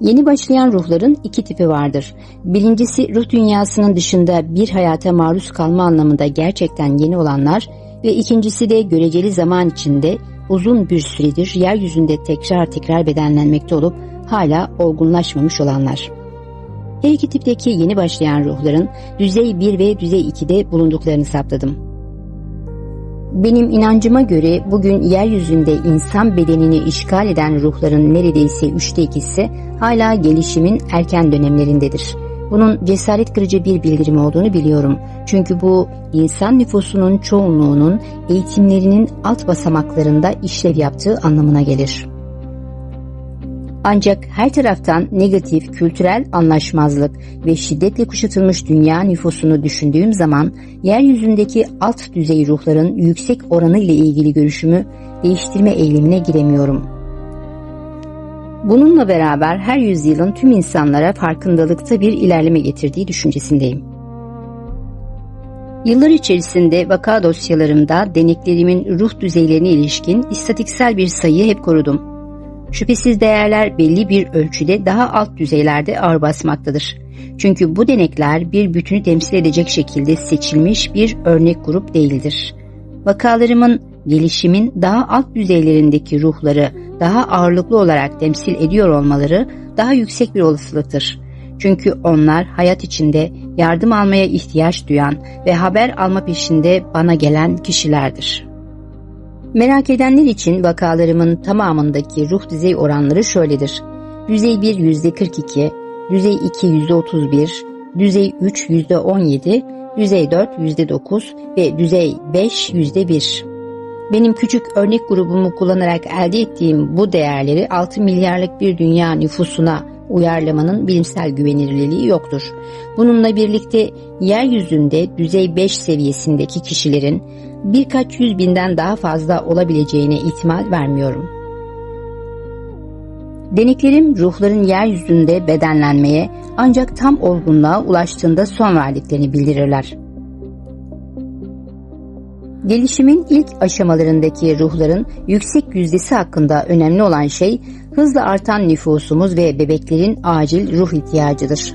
Yeni başlayan ruhların iki tipi vardır. Birincisi ruh dünyasının dışında bir hayata maruz kalma anlamında gerçekten yeni olanlar ve ikincisi de göreceli zaman içinde uzun bir süredir yeryüzünde tekrar tekrar bedenlenmekte olup hala olgunlaşmamış olanlar. Her iki tipteki yeni başlayan ruhların düzey 1 ve düzey 2'de bulunduklarını saptadım. Benim inancıma göre bugün yeryüzünde insan bedenini işgal eden ruhların neredeyse üçte ikisi hala gelişimin erken dönemlerindedir. Bunun cesaret kırıcı bir bildirim olduğunu biliyorum. Çünkü bu insan nüfusunun çoğunluğunun eğitimlerinin alt basamaklarında işlev yaptığı anlamına gelir. Ancak her taraftan negatif kültürel anlaşmazlık ve şiddetle kuşatılmış dünya nüfusunu düşündüğüm zaman yeryüzündeki alt düzey ruhların yüksek oranı ile ilgili görüşümü değiştirme eylemine giremiyorum. Bununla beraber her yüzyılın tüm insanlara farkındalıkta bir ilerleme getirdiği düşüncesindeyim. Yıllar içerisinde vaka dosyalarımda deneklerimin ruh düzeylerine ilişkin istatiksel bir sayı hep korudum. Şüphesiz değerler belli bir ölçüde daha alt düzeylerde ağır basmaktadır. Çünkü bu denekler bir bütünü temsil edecek şekilde seçilmiş bir örnek grup değildir. Vakalarımın gelişimin daha alt düzeylerindeki ruhları daha ağırlıklı olarak temsil ediyor olmaları daha yüksek bir olasılıktır. Çünkü onlar hayat içinde yardım almaya ihtiyaç duyan ve haber alma peşinde bana gelen kişilerdir. Merak edenler için vakalarımın tamamındaki ruh düzey oranları şöyledir. Düzey 1 %42, düzey 2 %31, düzey 3 %17, düzey 4 %9 ve düzey 5 %1. Benim küçük örnek grubumu kullanarak elde ettiğim bu değerleri 6 milyarlık bir dünya nüfusuna uyarlamanın bilimsel güvenilirliği yoktur. Bununla birlikte yeryüzünde düzey 5 seviyesindeki kişilerin birkaç yüz binden daha fazla olabileceğine ihtimal vermiyorum. Deneklerim ruhların yeryüzünde bedenlenmeye ancak tam olgunluğa ulaştığında son verdiklerini bildirirler. Gelişimin ilk aşamalarındaki ruhların yüksek yüzdesi hakkında önemli olan şey hızla artan nüfusumuz ve bebeklerin acil ruh ihtiyacıdır.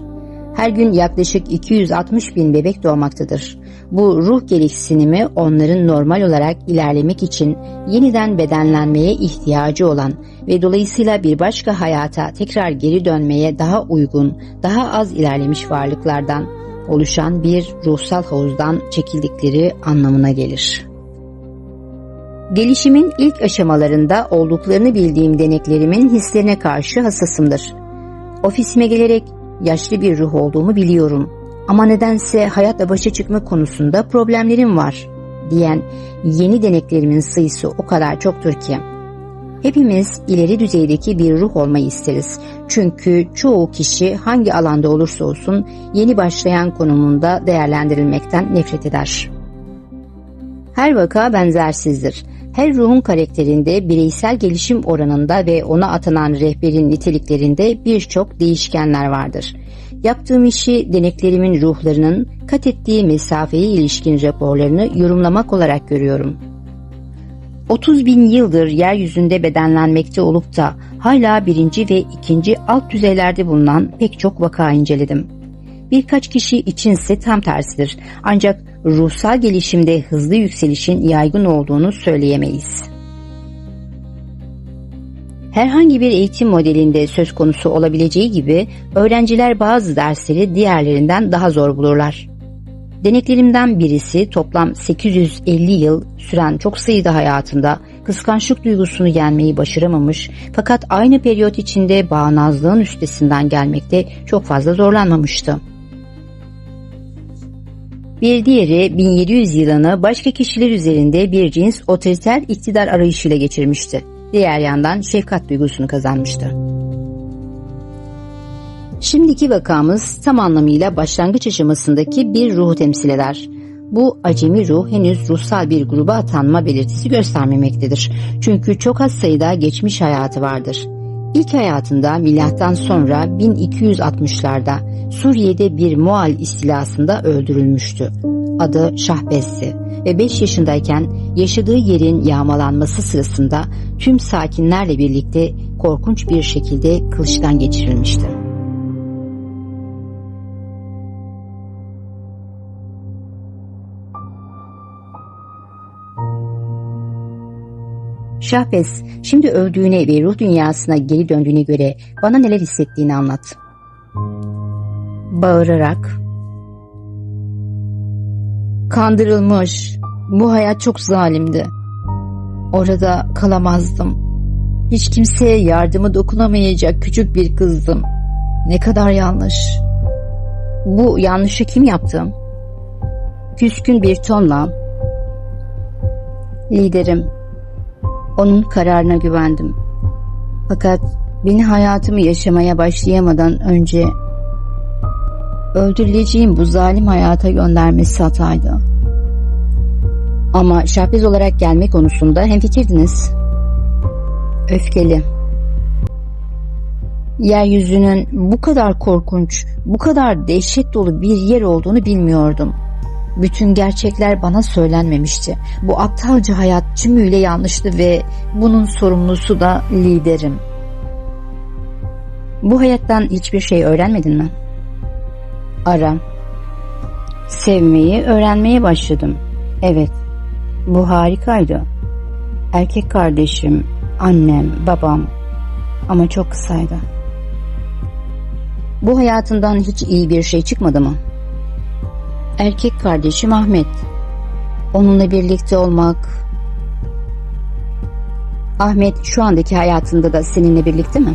Her gün yaklaşık 260 bin bebek doğmaktadır. Bu ruh gereksinimi onların normal olarak ilerlemek için yeniden bedenlenmeye ihtiyacı olan ve dolayısıyla bir başka hayata tekrar geri dönmeye daha uygun, daha az ilerlemiş varlıklardan oluşan bir ruhsal havuzdan çekildikleri anlamına gelir. Gelişimin ilk aşamalarında olduklarını bildiğim deneklerimin hislerine karşı hassasımdır. Ofisime gelerek yaşlı bir ruh olduğumu biliyorum ama nedense hayatla başa çıkma konusunda problemlerim var diyen yeni deneklerimin sayısı o kadar çoktur ki. Hepimiz ileri düzeydeki bir ruh olmayı isteriz. Çünkü çoğu kişi hangi alanda olursa olsun yeni başlayan konumunda değerlendirilmekten nefret eder. Her vaka benzersizdir. Her ruhun karakterinde, bireysel gelişim oranında ve ona atanan rehberin niteliklerinde birçok değişkenler vardır. Yaptığım işi deneklerimin ruhlarının kat ettiği mesafeye ilişkin raporlarını yorumlamak olarak görüyorum. 30 bin yıldır yeryüzünde bedenlenmekte olup da hala birinci ve ikinci alt düzeylerde bulunan pek çok vaka inceledim. Birkaç kişi içinse tam tersidir. Ancak ruhsal gelişimde hızlı yükselişin yaygın olduğunu söyleyemeyiz. Herhangi bir eğitim modelinde söz konusu olabileceği gibi öğrenciler bazı dersleri diğerlerinden daha zor bulurlar. Deneklerimden birisi toplam 850 yıl süren çok sayıda hayatında kıskançlık duygusunu yenmeyi başaramamış fakat aynı periyot içinde bağnazlığın üstesinden gelmekte çok fazla zorlanmamıştı. Bir diğeri 1700 yılını başka kişiler üzerinde bir cins otoriter iktidar arayışıyla geçirmişti. Diğer yandan şefkat duygusunu kazanmıştı. Şimdiki vakamız tam anlamıyla başlangıç aşamasındaki bir ruhu temsil eder. Bu acemi ruh henüz ruhsal bir gruba atanma belirtisi göstermemektedir. Çünkü çok az sayıda geçmiş hayatı vardır. İlk hayatında milattan sonra 1260'larda Suriye'de bir Mual istilasında öldürülmüştü. Adı Şahbez'di ve 5 yaşındayken yaşadığı yerin yağmalanması sırasında tüm sakinlerle birlikte korkunç bir şekilde kılıçtan geçirilmişti. Şahbez, şimdi öldüğüne ve ruh dünyasına geri döndüğüne göre bana neler hissettiğini anlat. Bağırarak, Kandırılmış, bu hayat çok zalimdi. Orada kalamazdım. Hiç kimseye yardımı dokunamayacak küçük bir kızdım. Ne kadar yanlış. Bu yanlışı kim yaptı? Küskün bir tonla, liderim, onun kararına güvendim. Fakat beni hayatımı yaşamaya başlayamadan önce öldürüleceğim bu zalim hayata göndermesi hataydı. Ama şahbez olarak gelme konusunda hemfikirdiniz. Öfkeli. Yeryüzünün bu kadar korkunç, bu kadar dehşet dolu bir yer olduğunu bilmiyordum. Bütün gerçekler bana söylenmemişti. Bu aptalca hayat tümüyle yanlıştı ve bunun sorumlusu da liderim. Bu hayattan hiçbir şey öğrenmedin mi? Ara. Sevmeyi öğrenmeye başladım. Evet, bu harikaydı. Erkek kardeşim, annem, babam ama çok kısaydı. Bu hayatından hiç iyi bir şey çıkmadı mı? Erkek kardeşim Ahmet. Onunla birlikte olmak... Ahmet şu andaki hayatında da seninle birlikte mi?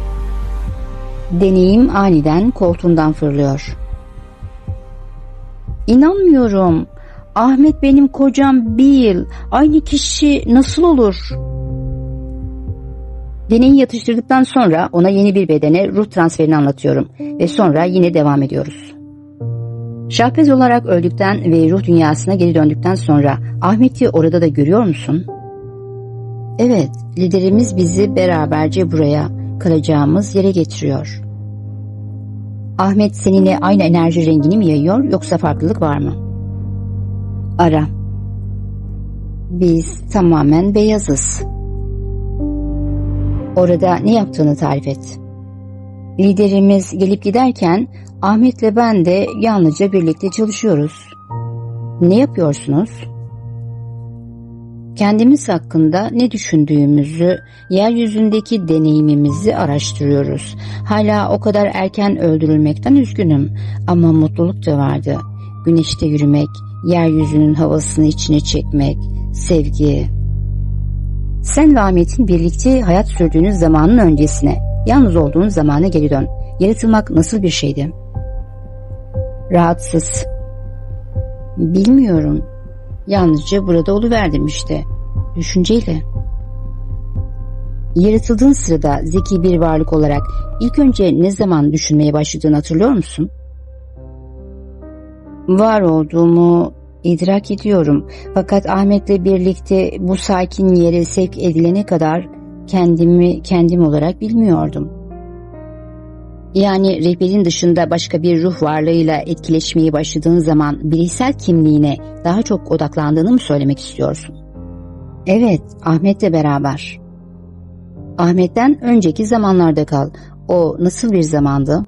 Deneyim aniden koltuğundan fırlıyor. İnanmıyorum. Ahmet benim kocam Bill. Aynı kişi nasıl olur? Deneyi yatıştırdıktan sonra ona yeni bir bedene ruh transferini anlatıyorum ve sonra yine devam ediyoruz. Şahbez olarak öldükten ve ruh dünyasına geri döndükten sonra Ahmet'i orada da görüyor musun? Evet, liderimiz bizi beraberce buraya kalacağımız yere getiriyor. Ahmet seninle aynı enerji rengini mi yayıyor yoksa farklılık var mı? Ara. Biz tamamen beyazız. Orada ne yaptığını tarif et. Liderimiz gelip giderken Ahmet'le ben de yalnızca birlikte çalışıyoruz. Ne yapıyorsunuz? Kendimiz hakkında ne düşündüğümüzü, yeryüzündeki deneyimimizi araştırıyoruz. Hala o kadar erken öldürülmekten üzgünüm ama mutluluk da vardı. Güneşte yürümek, yeryüzünün havasını içine çekmek, sevgi. Sen ve Ahmet'in birlikte hayat sürdüğünüz zamanın öncesine, yalnız olduğun zamana geri dön. Yaratılmak nasıl bir şeydi? Rahatsız. Bilmiyorum. Yalnızca burada oluverdim işte. Düşünceyle. Yaratıldığın sırada zeki bir varlık olarak ilk önce ne zaman düşünmeye başladığını hatırlıyor musun? Var olduğumu idrak ediyorum. Fakat Ahmet'le birlikte bu sakin yere sevk edilene kadar kendimi kendim olarak bilmiyordum. Yani rehberin dışında başka bir ruh varlığıyla etkileşmeye başladığın zaman bireysel kimliğine daha çok odaklandığını mı söylemek istiyorsun? Evet, Ahmet'le beraber. Ahmet'ten önceki zamanlarda kal. O nasıl bir zamandı?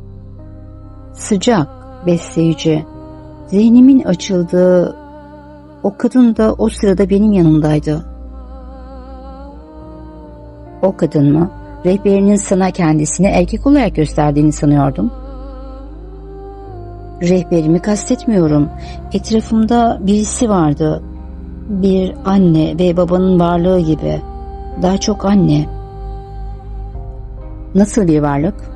Sıcak, besleyici, zihnimin açıldığı, o kadın da o sırada benim yanımdaydı. O kadın mı? Rehberinin sana kendisini erkek olarak gösterdiğini sanıyordum. Rehberimi kastetmiyorum. Etrafımda birisi vardı. Bir anne ve babanın varlığı gibi. Daha çok anne. Nasıl bir varlık?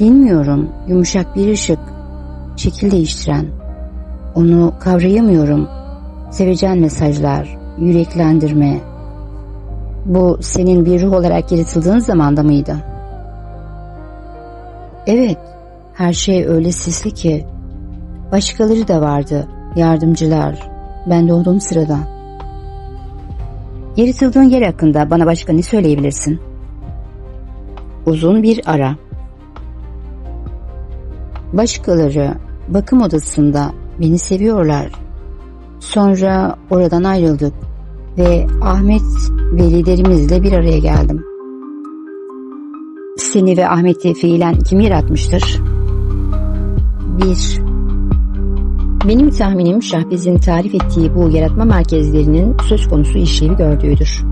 Bilmiyorum. Yumuşak bir ışık. Şekil değiştiren. Onu kavrayamıyorum. Sevecen mesajlar, yüreklendirme, bu senin bir ruh olarak yaratıldığın zamanda mıydı? Evet, her şey öyle sisli ki. Başkaları da vardı, yardımcılar. Ben doğduğum sırada. Yaratıldığın yer hakkında bana başka ne söyleyebilirsin? Uzun bir ara. Başkaları bakım odasında beni seviyorlar. Sonra oradan ayrıldık ve Ahmet ve liderimizle bir araya geldim. Seni ve Ahmet'i fiilen kim yaratmıştır? 1. Benim tahminim Şahbez'in tarif ettiği bu yaratma merkezlerinin söz konusu işlevi gördüğüdür.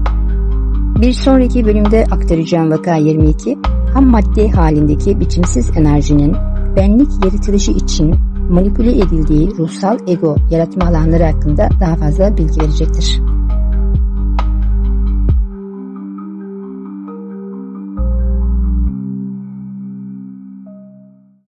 Bir sonraki bölümde aktaracağım vaka 22, ham madde halindeki biçimsiz enerjinin benlik yaratılışı için manipüle edildiği ruhsal ego yaratma alanları hakkında daha fazla bilgi verecektir.